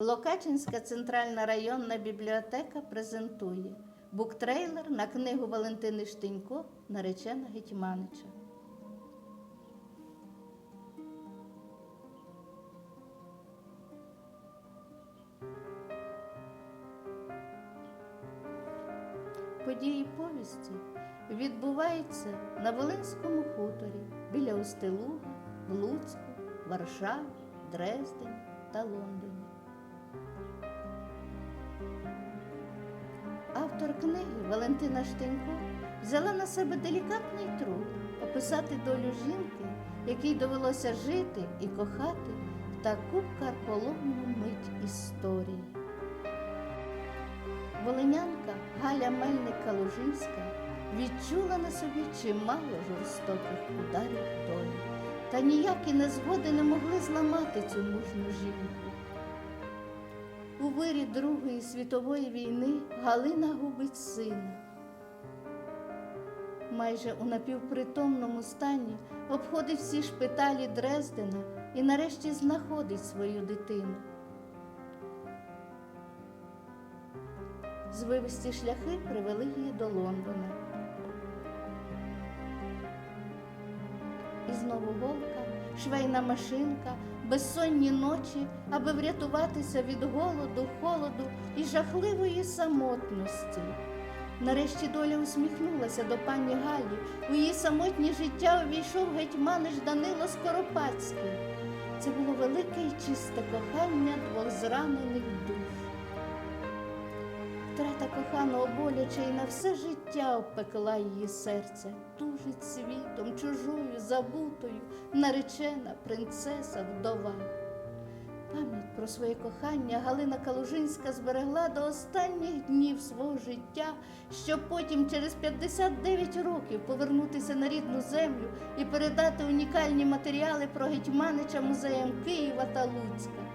Локачинська центральна районна бібліотека презентує буктрейлер на книгу Валентини Штинько Наречена Гетьманича. Події повісті відбуваються на Волинському хуторі біля Устилуга, Луцьку, Варшаві, Дрездені та Лондоні. Автор книги Валентина Штенько взяла на себе делікатний труд описати долю жінки, якій довелося жити і кохати в таку карколомну мить історії. Волинянка Галя Мельник Калужинська відчула на собі чимало жорстоких ударів долі, та ніякі незгоди не могли зламати цю мужню жінку. У вирі Другої світової війни Галина губить сина. Майже у напівпритомному стані обходить всі шпиталі Дрездена і нарешті знаходить свою дитину. Звивисті шляхи привели її до Лондона. І знову голка, швейна машинка, безсонні ночі, аби врятуватися від голоду, холоду і жахливої самотності. Нарешті доля усміхнулася до пані Галі. У її самотнє життя увійшов гетьманич Данило Скоропадський. Це було велике і чисте кохання двох зранених душ. Втрата коханого боляче і на все життя обпекла її серце, тужить світом, чужою, забутою, наречена принцеса вдова. Пам'ять про своє кохання Галина Калужинська зберегла до останніх днів свого життя, щоб потім через 59 років повернутися на рідну землю і передати унікальні матеріали про гетьманича музеям Києва та Луцька.